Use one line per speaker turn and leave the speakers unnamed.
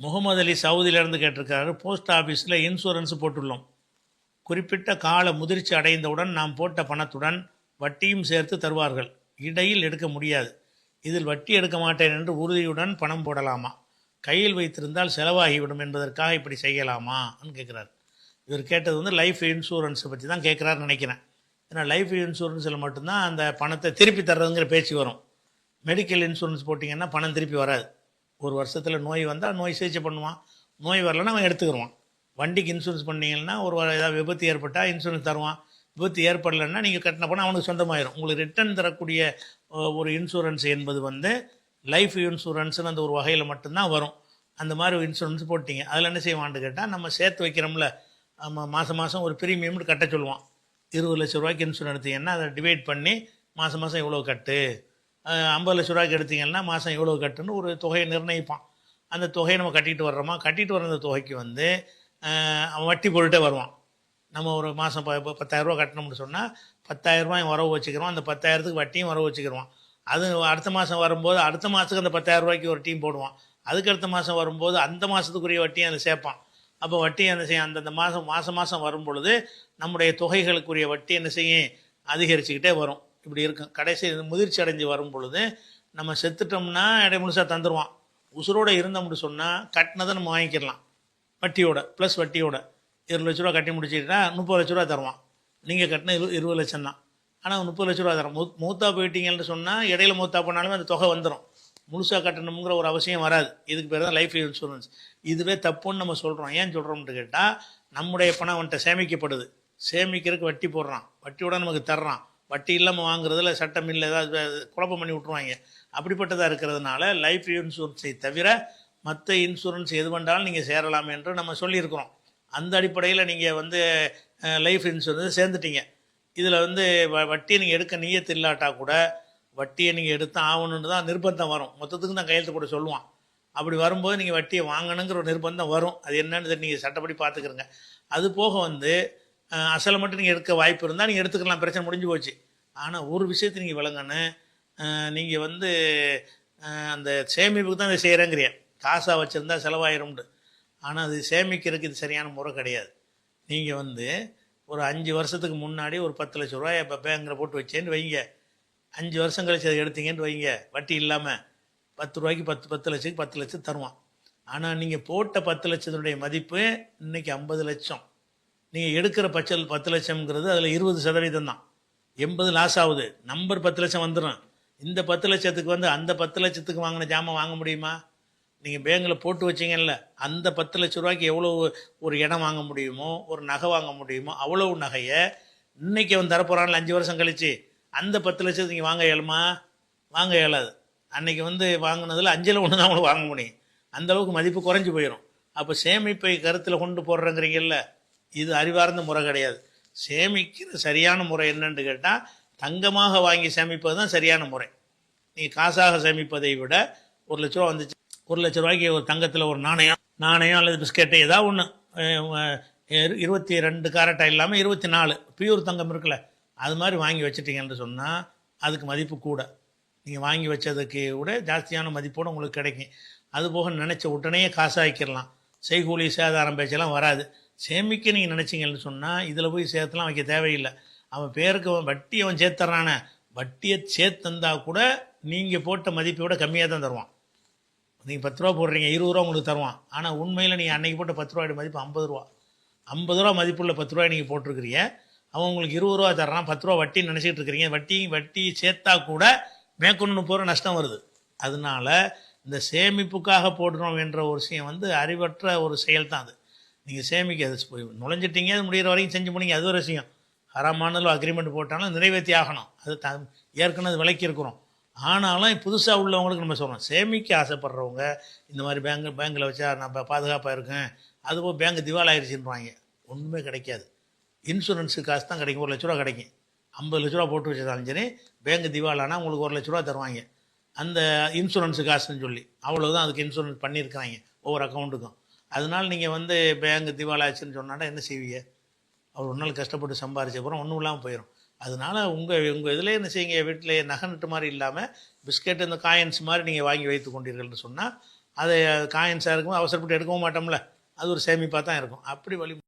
முகமது அலி சவுதியிலேருந்து கேட்டிருக்காரு போஸ்ட் ஆஃபீஸில் இன்சூரன்ஸ் போட்டுள்ளோம். குறிப்பிட்ட கால முதிர்ச்சி அடைந்தவுடன் நாம் போட்ட பணத்துடன் வட்டியும் சேர்த்து தருவார்கள். இடையில் எடுக்க முடியாது. இதில் வட்டி எடுக்க மாட்டேன் என்று உறுதியுடன் பணம் போடலாமா? கையில் வைத்திருந்தால் செலவாகிவிடும் என்பதற்காக இப்படி செய்யலாமான்னு கேட்குறாரு. இவர் கேட்டது வந்து லைஃப் இன்சூரன்ஸை பற்றி தான் கேட்குறாருன்னு நினைக்கிறேன். ஏன்னா லைஃப் இன்சூரன்ஸில் மட்டும்தான் அந்த பணத்தை திருப்பி தர்றதுங்கிற பேச்சு வரும். மெடிக்கல் இன்சூரன்ஸ் போட்டிங்கன்னா பணம் திருப்பி வராது. ஒரு வருஷத்தில் நோய் வந்தால் நோய் சிகிச்சை பண்ணுவான். நோய் வரலன்னா அவன் எடுத்துக்கிடுவான் வண்டிக்கு இன்சூரன்ஸ் பண்ணிங்கன்னா ஒரு ஏதாவது விபத்து ஏற்பட்டால் இன்சூரன்ஸ் தருவான். விபத்து ஏற்படலைன்னா நீங்கள் கட்டின போனால் அவனுக்கு சொந்தமாயிரும். உங்களுக்கு ரிட்டர்ன் தரக்கூடிய ஒரு இன்சூரன்ஸ் என்பது வந்து லைஃப் இன்சூரன்ஸ்னு அந்த ஒரு வகையில் மட்டும்தான் வரும். அந்த மாதிரி ஒரு இன்சூரன்ஸ் போட்டிங்க. அதில் என்ன செய்வான்னு கேட்டால் நம்ம சேர்த்து வைக்கிறோம்ல நம்ம மாதம் மாதம் ஒரு ப்ரீமியம் கட்ட சொல்லுவான். இருபது லட்ச ரூபாய்க்கு இன்சூரன்ஸ் எடுத்தீங்கன்னா அதை டிவைட் பண்ணி மாதம் மாதம் இவ்வளோ கட்டு? ஐம்பது லட்ச ரூபாய்க்கு எடுத்தீங்கன்னா மாதம் இவ்வளோ கட்டுன்னு ஒரு தொகையை நிர்ணயிப்பான். அந்த தொகையை நம்ம கட்டிட்டு வர்றோமா? கட்டிட்டு வர அந்த தொகைக்கு வந்து அவன் வட்டி போட்டுட்டே வருவான். நம்ம ஒரு மாதம் ப ப- பத்தாயிரரூவா கட்டணும்னு சொன்னால் பத்தாயிரரூபாய் வரவு வச்சுக்கிறோம். அந்த பத்தாயிரத்துக்கு வட்டியும் வரவு வச்சுக்கிறோம். அது அடுத்த மாதம் வரும்போது அடுத்த மாதத்துக்கு அந்த பத்தாயிரம் ரூபாய்க்கு ஒரு டீம் போடுவான். அதுக்கு அடுத்த மாதம் வரும்போது அந்த மாதத்துக்குரிய வட்டியும் அதை சேர்ப்பான். அப்போ வட்டி என்ன செய்யும்? அந்தந்த மாதம் மாதம் மாதம் வரும் பொழுது நம்முடைய தொகைகளுக்குரிய வட்டி என்ன செய்யும்? அதிகரிச்சுக்கிட்டே வரும். இப்படி இருக்கும் கடைசி முதிர்ச்சி அடைஞ்சு வரும் பொழுது நம்ம செத்துட்டோம்னா இடை முழுசாக தந்துடுவான் உசுரோடு இருந்தோம்னு சொன்னால் கட்டினதை நம்ம வாங்கிக்கிடலாம். வட்டியோட ப்ளஸ் வட்டியோட. இருபது லட்ச ரூபா கட்டி முடிச்சிட்டா முப்பது லட்ச ரூபா தருவான். நீங்கள் கட்டின இரு இருபது லட்சம் தான். ஆனால் முப்பது லட்ச ரூபா தரும். மூ மூத்தா போயிட்டீங்கன்னு சொன்னால் இடையில மூத்தா போனாலும் அந்த தொகை வந்துடும் முழுசாக கட்டணுங்கிற ஒரு அவசியம் வராது. இதுக்கு பேர் தான் லைஃப் இன்சூரன்ஸ் இதுவே தப்புன்னு நம்ம சொல்கிறோம் ஏன் சொல்கிறோம்னு கேட்டால் நம்முடைய பணம் அவன்கிட்ட சேமிக்கப்படுது. சேமிக்கிறதுக்கு வட்டி போடுறான். வட்டியோட நமக்கு தர்றான். வட்டி இல்லாமல் வாங்குறதுல சட்டம் இல்லை ஏதாவது குழப்பம் பண்ணி விட்ருவாங்க அப்படிப்பட்டதாக இருக்கிறதுனால லைஃப் இன்சூரன்ஸை தவிர மற்ற இன்சூரன்ஸ் எது பண்ணாலும் நீங்கள் சேரலாம் என்று நம்ம சொல்லியிருக்கிறோம். அந்த அடிப்படையில் நீங்கள் வந்து லைஃப் இன்சூரன்ஸ் சேர்ந்துட்டீங்க. இதில் வந்து வ வட்டியை நீங்கள் எடுக்க நீயத்து இல்லாட்டா கூட வட்டியை நீங்கள் எடுத்து ஆகணுன்னு தான் நிர்பந்தம் வரும். மொத்தத்துக்கு தான் கையெழுத்து கூட சொல்லுவான். அப்படி வரும்போது நீங்கள் வட்டியை வாங்கணுங்கிற ஒரு நிர்பந்தம் வரும். அது என்னன்னு நீங்கள் சட்டப்படி பார்த்துக்கிறங்க. அது போக வந்து அசலை மட்டும் நீங்கள் எடுக்க வாய்ப்பு இருந்தால் நீங்கள் எடுத்துக்கலாம். பிரச்சனை முடிஞ்சு போச்சு. ஆனால் ஒரு விஷயத்தை நீங்கள் விளங்கணும். நீங்கள் வந்து அந்த சேமிப்புக்கு தான் இதை செய்கிறேங்கிறிய காசாக வச்சுருந்தா செலவாயிரும்னு ஆனால் அது சேமிக்கிறதுக்கு இது சரியான முறை கிடையாது. நீங்கள் வந்து ஒரு அஞ்சு வருஷத்துக்கு முன்னாடி ஒரு பத்து லட்ச ரூபாய் இப்போ பேங்கில் போட்டு வச்சேன்னு வைங்க. அஞ்சு வருஷம் கழிச்சு அதை எடுத்தீங்கன்னு வைங்க. வட்டி இல்லாமல் பத்து ரூபாய்க்கு பத்து பத்து லட்சத்துக்கு பத்து லட்சம் தருவான். ஆனால் நீங்கள் போட்ட பத்து லட்சத்தினுடைய மதிப்பு இன்னைக்கு ஐம்பது லட்சம். நீங்கள் எடுக்கிற பட்சல் பத்து லட்சம்ங்கிறது அதில் இருபது சதவீதம் தான். எண்பது லாஸ் ஆகுது. நம்பர் பத்து லட்சம் வந்துடும் இந்த பத்து லட்சத்துக்கு வந்து அந்த பத்து லட்சத்துக்கு வாங்கின ஜாமான் வாங்க முடியுமா? நீங்கள் பேங்கில் போட்டு வச்சீங்கல்ல அந்த பத்து லட்ச ரூபாய்க்கு எவ்வளோ ஒரு இடம் வாங்க முடியுமோ ஒரு நகை வாங்க முடியுமோ அவ்வளோ நகையை இன்னைக்கு அவன் தரப்போகிறான்ல அஞ்சு வருஷம் கழித்து அந்த பத்து லட்சத்துக்கு நீங்கள் வாங்க இயலுமா? வாங்க இயலாது. அன்னைக்கு வந்து வாங்கினதில் அஞ்சில் ஒன்று தான் அவங்களுக்கு வாங்க முடியும். அந்தளவுக்கு மதிப்பு குறைஞ்சி போயிடும் அப்போ சேமிப்பை கருத்தில் கொண்டு போடுறேங்கிறீங்கல்ல இது அறிவார்ந்த முறை கிடையாது. சேமிக்கிற சரியான முறை என்னன்னு கேட்டால் தங்கமாக வாங்கி சேமிப்பது தான் சரியான முறை. நீங்கள் காசாக சேமிப்பதை விட ஒரு லட்ச ரூபா வந்துச்சு ஒரு லட்ச ரூபாய்க்கு ஒரு தங்கத்தில் ஒரு நாணயம் நாணயம் அல்லது பிஸ்கெட்டு ஏதாவது ஒன்று இருபத்தி ரெண்டு காரட்டா இல்லாமல் இருபத்தி நாலு பியூர் தங்கம் இருக்குல்ல அது மாதிரி வாங்கி வச்சுட்டீங்கன்னு சொன்னால் அதுக்கு மதிப்பு கூட. நீங்கள் வாங்கி வச்சதுக்கு விட ஜாஸ்தியான மதிப்போடு உங்களுக்கு கிடைக்கும். அதுபோக நினச்ச உடனே காசாக்கிடலாம் செய்கூலி சேதாரம் பேச்செல்லாம் வராது. சேமிக்க நீங்கள் நினச்சிங்கன்னு சொன்னால் இதில் போய் சேர்த்துலாம் வைக்க தேவையில்லை. அவன் பேருக்கு அவன் வட்டி அவன் சேர்த்துறானே. வட்டியை சேர்த்தந்தா கூட நீங்கள் போட்ட மதிப்பை விட கம்மியாக தான் தருவான். நீங்கள் பத்து ரூபா போடுறீங்க இருபது ரூபா உங்களுக்கு தருவான். ஆனால் உண்மையில் நீங்கள் அன்னைக்கு போட்ட பத்து ரூபாயோட மதிப்பு ஐம்பது ரூபா. ஐம்பது ரூபா மதிப்புள்ள பத்து ரூபாய் நீங்கள் போட்டிருக்கிறீங்க. அவன் உங்களுக்கு இருபது ரூபா தர்றான் பத்து ரூபா வட்டின்னு நினச்சிட்டு இருக்கிறீங்க. வட்டி வட்டி சேர்த்தா கூட மேற்கொண்டு போகிற நஷ்டம் வருது. அதனால இந்த சேமிப்புக்காக போடுறோம் என்ற ஒரு விஷயம் வந்து அறிவற்ற ஒரு செயல் தான் அது. நீங்கள் சேமிக்க அது போய் நுழைஞ்சிட்டீங்க அது முடிகிற வரைக்கும் செஞ்சு போனீங்க அது ஒரு விஷயம். ஹராமானதில் அக்ரிமெண்ட் போட்டாலும் நிறைவேற்றி ஆகணும். அது த ஏற்கனவே அது விலக்கி இருக்கிறோம். ஆனாலும் புதுசாக உள்ளவங்களுக்கு நம்ம சொல்கிறோம் சேமிக்க ஆசைப்படுறவங்க இந்த மாதிரி பேங்க் பேங்க்கில் வச்சா நம்ம பாதுகாப்பாக இருக்கேன். அதுபோல் பேங்க் திவால் ஆயிடுச்சுன்றாங்க ஒன்றுமே கிடைக்காது. இன்சூரன்ஸு காசு தான் கிடைக்கும். ஒரு லட்ச ரூபா கிடைக்கும். ஐம்பது லட்ச ரூபா போட்டு வச்சதாலும் சரி பேங்க் திவாலானா உங்களுக்கு ஒரு லட்ச ரூபா தருவாங்க. அந்த இன்சூரன்ஸு காசுன்னு சொல்லி. அவ்வளோதான் அதுக்கு இன்சூரன்ஸ் பண்ணியிருக்கிறாங்க. ஒவ்வொரு அக்கௌண்ட்டுக்கும் அதனால் நீங்கள் வந்து பேங்க் திவாலாச்சுன்னு சொன்னாட்டா என்ன செய்வீங்க? அவர் ஒரு நாள் கஷ்டப்பட்டு சம்பாரிச்ச அப்புறம் ஒன்றும் இல்லாமல் போயிடும் அதனால உங்கள் உங்கள் இதில் என்ன செய்யுங்க வீட்டில் நகை நட்டு மாதிரி இல்லாமல் பிஸ்கெட் இந்த காயின்ஸ் மாதிரி நீங்கள் வாங்கி வைத்து கொண்டீர்கள்னு சொன்னால் அதை காயின்ஸாக இருக்கும் அவசரப்பட்டு எடுக்கவும் மாட்டோம்ல. அது ஒரு சேமிப்பாக தான் இருக்கும். அப்படி வழி